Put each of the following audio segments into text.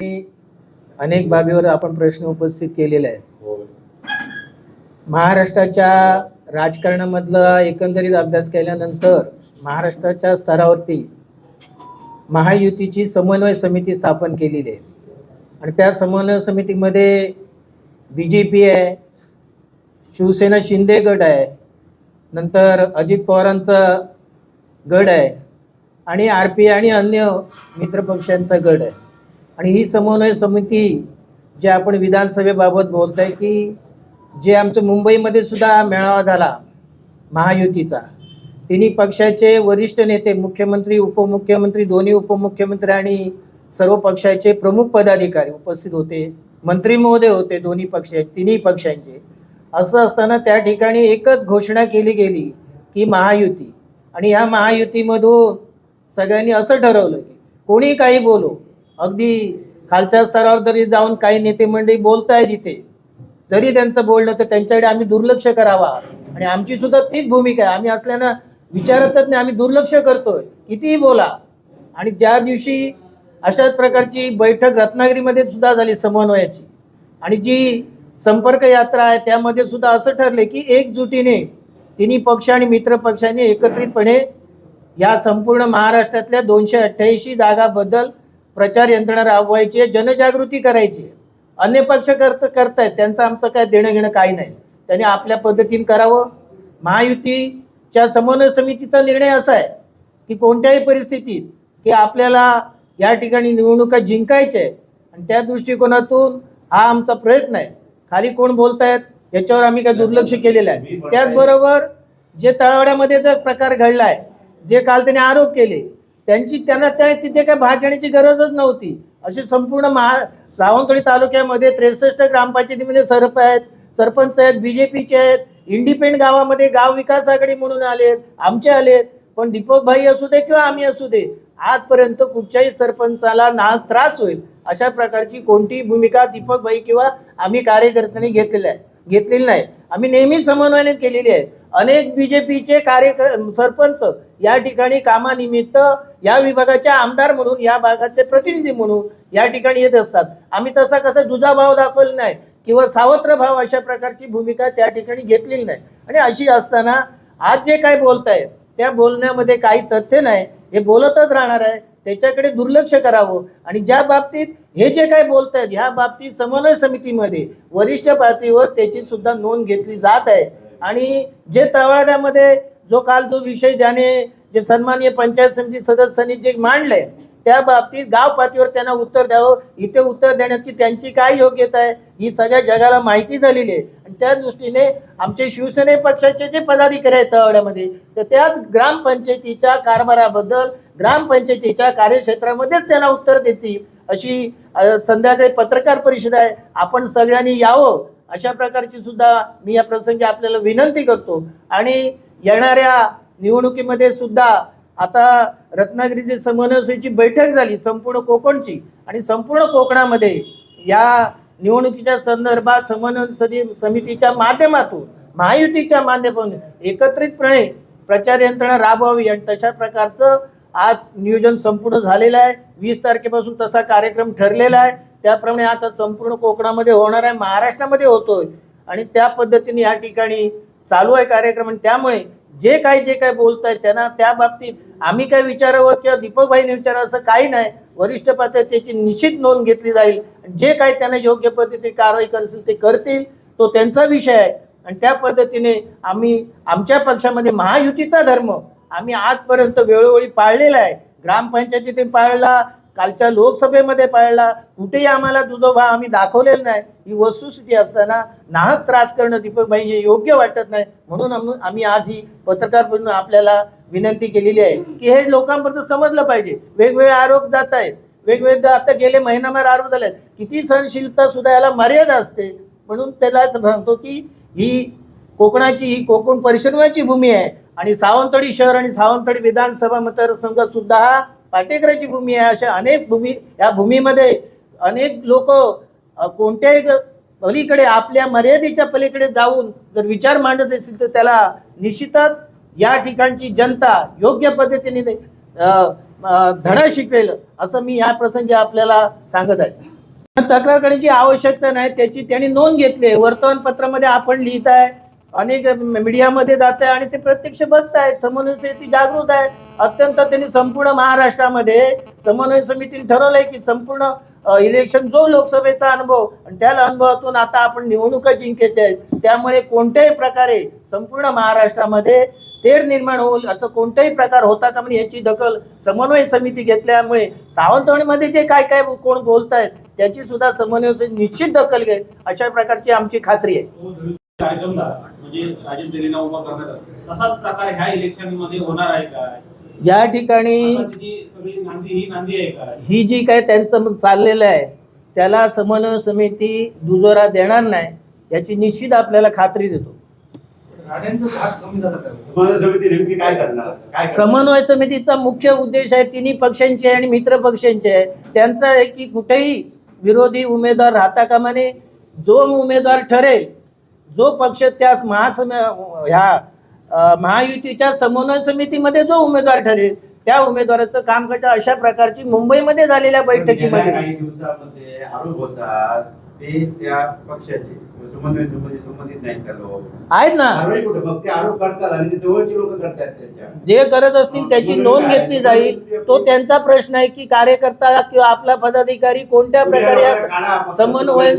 अनेक बाबीवर आपण प्रश्न उपस्थित केलेले आहेत. हो. महाराष्ट्राच्या राजकारणामधला एकंदरीत अभ्यास केल्यानंतर महाराष्ट्राच्या स्तरावरती महायुतीची समन्वय समिती स्थापन केलेली आहे. आणि त्या समन्वय समितीमध्ये बी जे पी आहे शिवसेना शिंदे गट आहे नंतर अजित पवारांचा गट आहे आणि आर पी आणि अन्य मित्रपक्षांचा गट आहे. आणि ही समन्वय समिती जे आपण विधानसभेबाबत बोलत आहे की जे आमचं मुंबईमध्ये सुद्धा मेळावा झाला महायुतीचा तिन्ही पक्षाचे वरिष्ठ नेते मुख्यमंत्री उपमुख्यमंत्री दोन्ही उपमुख्यमंत्री आणि सर्व पक्षाचे प्रमुख पदाधिकारी उपस्थित होते मंत्री महोदय होते दोन्ही पक्ष तिन्ही पक्षांचे. असं असताना त्या ठिकाणी एकच घोषणा केली गेली की महायुती. आणि ह्या महायुतीमधून सगळ्यांनी असं ठरवलं की कोणी काही बोलो अगदी खालच्या स्तरावर जरी जाऊन काही नेते मंडळी बोलतायत इथे. जरी त्यांचं बोलणं तर त्यांच्याकडे आम्ही दुर्लक्ष करावा. आणि आमची सुद्धा तीच भूमिका आहे. आम्ही असल्यानं विचारतच नाही. आम्ही दुर्लक्ष करतोय. कितीही बोला. आणि त्या दिवशी अशाच प्रकारची बैठक रत्नागिरीमध्ये सुद्धा झाली समन्वयाची. आणि जी संपर्क यात्रा आहे त्यामध्ये सुद्धा असं ठरले की एकजुटीने तिन्ही पक्ष आणि मित्र पक्षांनी एकत्रितपणे या संपूर्ण महाराष्ट्रातल्या दोनशे अठ्ठ्याऐंशी जागाबद्दल प्रचार यंत्रणा राबवायची आहे जनजागृती करायची आहे. अन्य पक्ष करत करतायत त्यांचं आमचं काय देणं घेणं काही नाही. त्यांनी आपल्या पद्धतीने करावं. महायुतीच्या समन्वय समितीचा निर्णय असा आहे की कोणत्याही परिस्थितीत की आपल्याला या ठिकाणी निवडणुका जिंकायच्या आहेत आणि त्या दृष्टिकोनातून हा आमचा प्रयत्न आहे. खाली कोण बोलतायत याच्यावर आम्ही काय दुर्लक्ष केलेलं आहे. त्याचबरोबर जे तळावड्यामध्ये जो प्रकार घडला आहे जे काल त्यांनी आरोप केले त्यांची त्यांना त्या तिथे काय भाग घेण्याची गरजच नव्हती. असे संपूर्ण महा सावंतवाडी तालुक्यामध्ये त्रेसष्ट ग्रामपंचायतीमध्ये सरप आहेत सरपंच आहेत बी जे पीचे आहेत इंडिपेंडंट गावामध्ये गाव विकास आघाडी म्हणून आलेत आमचे आलेत पण दीपक भाई असू दे किंवा आम्ही असू दे आजपर्यंत कुठच्याही सरपंचाला ना त्रास होईल अशा प्रकारची कोणतीही भूमिका दीपक भाई किंवा आम्ही कार्यकर्त्यांनी घेतलेली आहे घेतलेली नाही. आम्ही नेहमी समन्वयाने केलेली आहे. अनेक बी जे पीचे कार्य सरपंच या ठिकाणी कामानिमित्त या विभागाच्या आमदार म्हणून या भागाचे प्रतिनिधी म्हणून या ठिकाणी येत असतात. आम्ही तसा कसा दुजाभाव दाखवला नाही किंवा सावत्र भाव अशा प्रकारची भूमिका त्या ठिकाणी घेतलेली नाही. आणि अशी असताना आज जे काय बोलताय त्या बोलण्यामध्ये काही तथ्य नाही. हे बोलतच राहणार आहे. त्याच्याकडे दुर्लक्ष करावं. आणि ज्या बाबतीत हे जे काय बोलत आहेत ह्या बाबतीत समन्वय समितीमध्ये वरिष्ठ पातळीवर त्याची सुद्धा नोंद घेतली जात आहे. आणि जे तळवाड्यामध्ये जो काल जो विषय ज्याने जे सन्माननीय पंचायत समिती सदस्यांनी जे मांडले त्या बाबतीत गाव पातळीवर त्यांना उत्तर द्यावं इथे उत्तर देण्याची त्यांची काय योग्यता आहे ही सगळ्या जगाला माहिती झालेली आहे. आणि त्या दृष्टीने आमचे शिवसेने पक्षाचे जे पदाधिकारी आहेत तळवड्यामध्ये तर त्याच ग्रामपंचायतीच्या कारभाराबद्दल ग्रामपंचायतीच्या कार्यक्षेत्रामध्येच त्यांना उत्तर देतील अशी संध्याकाळी पत्रकार परिषद आहे. आपण सगळ्यांनी यावं अशा प्रकारची सुद्धा मी या प्रसंगी आपल्याला विनंती करतो. आणि येणाऱ्या निवडणुकीमध्ये सुद्धा आता रत्नागिरीची समन्वयाची बैठक झाली संपूर्ण कोकणची. आणि संपूर्ण कोकणामध्ये या निवडणुकीच्या संदर्भात समन्वय सदी- समितीच्या माध्यमातून महायुतीच्या माध्यमातून एकत्रितपणे प्रचार यंत्रणा राबवावी आणि तशा प्रकारचं आज नियोजन संपूर्ण झालेलं आहे. वीस तारखेपासून तसा कार्यक्रम ठरलेला आहे. त्याप्रमाणे आता संपूर्ण कोकणामध्ये होणार आहे महाराष्ट्रामध्ये होतोय. आणि त्या पद्धतीने या ठिकाणी चालू आहे कार्यक्रम आणि त्यामुळे जे काही जे काही बोलत आहेत त्यांना त्या बाबतीत आम्ही काय विचारावं किंवा दीपकभाईने विचारावं असं काही नाही. वरिष्ठ पातळी त्याची निश्चित नोंद घेतली जाईल. आणि जे काही त्यांना योग्य पद्धतीने कारवाई करतील ते करतील तो त्यांचा विषय आहे. आणि त्या पद्धतीने आम्ही आमच्या पक्षामध्ये महायुतीचा धर्म आम्ही आजपर्यंत वेळोवेळी पाळलेला आहे. ग्रामपंचायतीतून पाळला कालच्या लोकसभेमध्ये पाळला. कुठेही आम्हाला दुजोबा आम्ही दाखवलेला नाही. ही वस्तुस्थिती असताना नाहक त्रास करणं दीपकबाई हे योग्य वाटत नाही. म्हणून आम्ही- आम्ही आज ही पत्रकार म्हणून आपल्याला विनंती केलेली आहे की हे लोकांपर्यंत समजलं पाहिजे. वेगवेगळे आरोप जात आहेत. वेगवेगळे आता गेले महिनाभर आरोप झाले आहेत. किती सहनशीलता सुद्धा याला मर्यादा असते. म्हणून त्याला सांगतो की ही कोकणाची ही कोकण परिश्रमाची भूमी आहे. आणि सावंतवाडी शहर आणि सावंतवाडी विधानसभा मतदारसंघात सुद्धा हा पाटेकराची भूमी आहे अशा अनेक भूमी या भूमीमध्ये अनेक लोक कोणत्याही पलीकडे आपल्या मर्यादेच्या पलीकडे जाऊन जर विचार मांडत असतील तर त्याला निश्चितच या ठिकाणची जनता योग्य पद्धतीने धडा शिकवेल असं मी या प्रसंगी आपल्याला सांगत आहे. तक्रार करण्याची आवश्यकता नाही त्याची त्यांनी नोंद घेतली आहे. वर्तमानपत्रामध्ये आपण लिहित आहे अनेक मीडियामध्ये जात आहे आणि ते प्रत्यक्ष बघतायत समन्वय समिती जागृत आहे. अत्यंत त्यांनी संपूर्ण महाराष्ट्रामध्ये समन्वय समितीने ठरवलंय की संपूर्ण इलेक्शन जो लोकसभेचा अनुभव आणि त्या अनुभवातून आता आपण निवडणुका जिंकायच्या आहेत. त्यामुळे कोणत्याही प्रकारे संपूर्ण महाराष्ट्रामध्ये तेढ निर्माण होईल असं कोणताही प्रकार होता का म्हणजे याची दखल समन्वय समिती घेतल्यामुळे सावंतवाडीमध्ये जे काय काय कोण बोलतायत त्याची सुद्धा समन्वय निश्चित दखल घेईल अशा प्रकारची आमची खात्री आहे. म्हणजे तेलींना उभा करण्यात आला. तसाच प्रकार ह्या इलेक्शनमध्ये होणार आहे का? या ठिकाणी आता तिची सगळी नांदी ही नांदी आहे का? ही जी काय त्यांचं चाललेलं आहे त्याला समन्वय समिती दुजोरा देणार नाही याची निश्चित आपल्याला खात्री देतो. समन्वय समिती नेमकी काय करणार? काय करणार? समन्वय समितीचा मुख्य उद्देश आहे तिन्ही पक्षांचे आणि मित्र पक्षांचे आहे. त्यांचा आहे की कुठेही विरोधी उमेदवार राहता कामा नये. जो उमेदवार ठरेल जो पक्ष त्या महासम ह्या महायुतीच्या समन्वय समितीमध्ये जो उमेदवार ठरेल त्या उमेदवाराचं काम करता अशा प्रकारची मुंबईमध्ये झालेल्या बैठकीमध्ये. ते त्या पक्षाचे समन्वय समिती संबंधित नाही त्या लोक? आहेत ना. कारवाई कुठे? मग ते आरोप करतात आणि ते जवळची लोक करतात त्याच्या. जे करत असतील त्याची नोंद घेतली जाईल. तो त्यांचा प्रश्न आहे की कार्यकर्ता किंवा आपला पदाधिकारी कोणत्या प्रकारे या समन्वय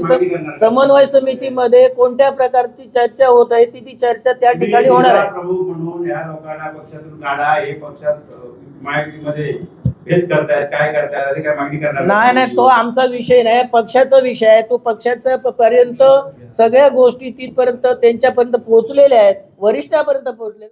समन्वय समितीमध्ये कोणत्या प्रकारची चर्चा होत आहे ती ती चर्चा त्या ठिकाणी होणार आहे. प्रमुख म्हणून या लोकांना पक्षातून काढा हे पक्षात माहितीमध्ये. भेद करतायत काय करतायत काय मागणी करणार नाही. नाही तो आमचा विषय नाही पक्षाचा विषय आहे. तो पक्षाचा प- पर्यंत सगळ्या गोष्टी तिथपर्यंत त्यांच्यापर्यंत पोहोचलेल्या आहेत. वरिष्ठापर्यंत पोहोचले